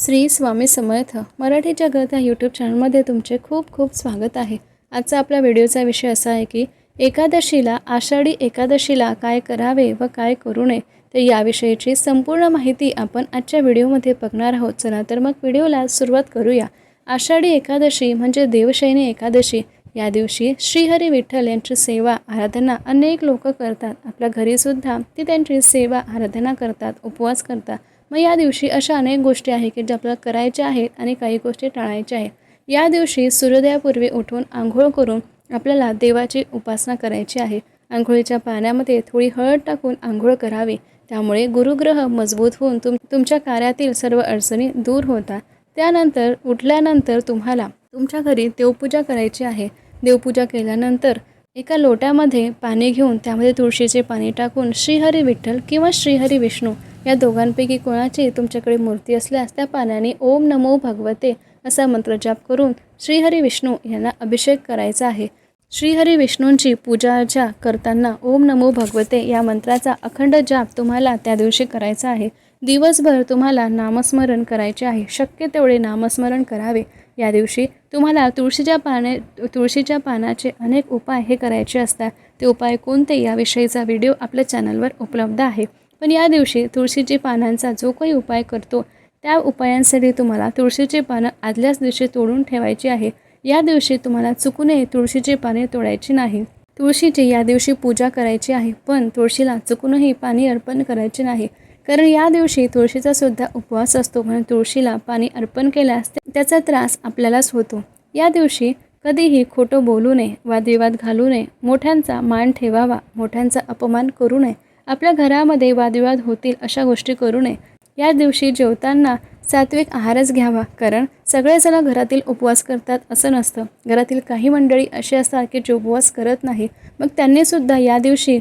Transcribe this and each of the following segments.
श्री स्वामी समर्थ मराठी जगत या यूट्यूब चॅनलमध्ये तुमचे खूप खूप स्वागत आहे. आजचा आपल्या व्हिडिओचा विषय असा आहे की एकादशीला आषाढी एकादशीला काय करावे व काय करू नये तर याविषयीची संपूर्ण माहिती आपण आजच्या व्हिडिओमध्ये बघणार आहोत. चला तर मग व्हिडिओला सुरुवात करूया. आषाढी एकादशी म्हणजे देवशयनी एकादशी. या दिवशी श्रीहरी विठ्ठल यांची सेवा आराधना अनेक लोक करतात. आपल्या घरीसुद्धा ती त्यांची सेवा आराधना करतात उपवास करतात. मग या दिवशी अशा अनेक गोष्टी आहेत की ज्या आपल्याला करायच्या आहेत आणि काही गोष्टी टाळायच्या आहेत. या दिवशी सूर्योदयापूर्वी उठून आंघोळ करून आपल्याला देवाची उपासना करायची आहे. आंघोळीच्या पाण्यामध्ये थोडी हळद टाकून आंघोळ करावी. त्यामुळे गुरुग्रह मजबूत होऊन तुम तुमच्या कार्यातील सर्व अडचणी दूर होतात त्यानंतर उठल्यानंतर तुम्हाला तुमच्या घरी देवपूजा करायची आहे. देवपूजा केल्यानंतर एका लोट्यामध्ये पाणी घेऊन त्यामध्ये तुळशीचे पाणी टाकून श्रीहरी विठ्ठल किंवा श्रीहरी विष्णू या दोघांपैकी कोणाची तुमच्याकडे मूर्ती असल्यास त्या पाण्याने ओम नमो भगवते असा मंत्रजाप करून श्रीहरी विष्णू यांना अभिषेक करायचा आहे. श्रीहरी विष्णूंची पूजा करताना ओम नमो भगवते या मंत्राचा अखंड जाप तुम्हाला त्या दिवशी करायचा आहे. दिवसभर तुम्हाला नामस्मरण करायचे आहे. शक्य तेवढे नामस्मरण करावे. या दिवशी तुम्हाला तुळशीच्या पाने तुळशीच्या पानाचे अनेक उपाय हे करायचे असतात. ते उपाय कोणते? याविषयीचा व्हिडिओ आपल्या चॅनलवर उपलब्ध आहे. पण या दिवशी तुळशीची पानांचा जो काही उपाय करतो त्या उपायांसाठी तुम्हाला तुळशीची पानं आदल्याच दिवशी तोडून ठेवायची आहे. या दिवशी तुम्हाला चुकूनही तुळशीची पाने तोडायची नाही. तुळशीची या दिवशी पूजा करायची आहे पण तुळशीला चुकूनही पाणी अर्पण करायचे नाही. कारण या दिवशी तुळशीचा सुद्धा उपवास असतो म्हणून तुळशीला पाणी अर्पण केल्यास त्याचा त्रास आपल्यालाच होतो. या दिवशी कधीही खोटं बोलू नये वादविवाद घालू नये मोठ्यांचा मान ठेवावा मोठ्यांचा अपमान करू नये. आपल्या घरामध्ये वादविवाद होतील अशा गोष्टी करू नये. या दिवशी जेवताना सात्विक आहारच घ्यावा कारण सगळेजण घरातील उपवास करतात असं नसतं. घरातील काही मंडळी अशी असतात की जे उपवास करत नाही मग त्यांनीसुद्धा या दिवशी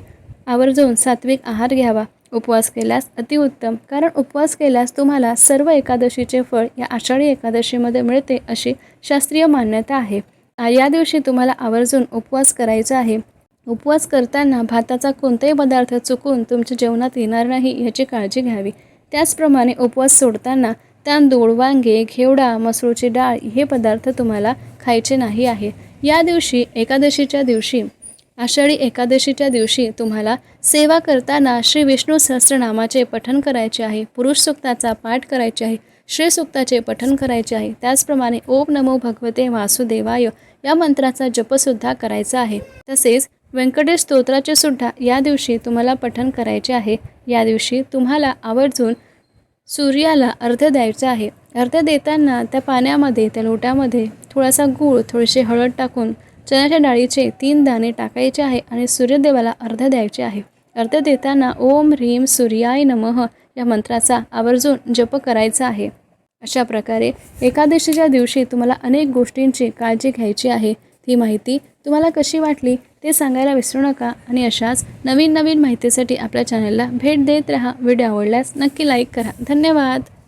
आवर्जून सात्विक आहार घ्यावा. उपवास केल्यास अतिउत्तम कारण उपवास केल्यास तुम्हाला सर्व एकादशीचे फळ या आषाढी एकादशीमध्ये मिळते अशी शास्त्रीय मान्यता आहे. या दिवशी तुम्हाला आवर्जून उपवास करायचा आहे. उपवास करताना भाताचा कोणताही पदार्थ चुकून तुमच्या जेवणात येणार नाही याची काळजी घ्यावी. त्याचप्रमाणे उपवास सोडताना तांदूळ वांगे घेवडा मसूरची डाळ हे पदार्थ तुम्हाला खायचे नाही आहे. या दिवशी एकादशीच्या दिवशी आषाढी एकादशीच्या दिवशी तुम्हाला सेवा करताना श्री विष्णू सहस्रनामाचे पठण करायचे आहे पुरुष सुक्ताचा पाठ करायचे आहे श्री सुक्ताचे पठण करायचे आहे. त्याचप्रमाणे ओम नमो भगवते वासुदेवाय या मंत्राचा जपसुद्धा करायचा आहे. तसेच व्यंकटेश स्तोत्राचे सुद्धा या दिवशी तुम्हाला पठण करायचे आहे. या दिवशी तुम्हाला आवर्जून सूर्याला अर्ध द्यायचं आहे. अर्ध देताना त्या पाण्यामध्ये त्या लोट्यामध्ये थोडासा गूळ थोडीशी हळद टाकून चण्याच्या डाळीचे तीन दाणे टाकायचे आहे आणि सूर्यदेवाला अर्ध द्यायचे आहे. अर्ध देताना ओम ह्रीम सूर्याय नमः या मंत्राचा आवर्जून जप करायचा आहे. अशा प्रकारे एकादशीच्या दिवशी तुम्हाला अनेक गोष्टींची काळजी घ्यायची आहे. ती माहिती तुम्हाला कशी वाटली? ते सांगायला विसरू नका आणि अशाच नवीन नवीन माहितीसाठी आपल्या चॅनलला भेट देत राहा. व्हिडिओ आवडल्यास नक्की लाईक करा. धन्यवाद.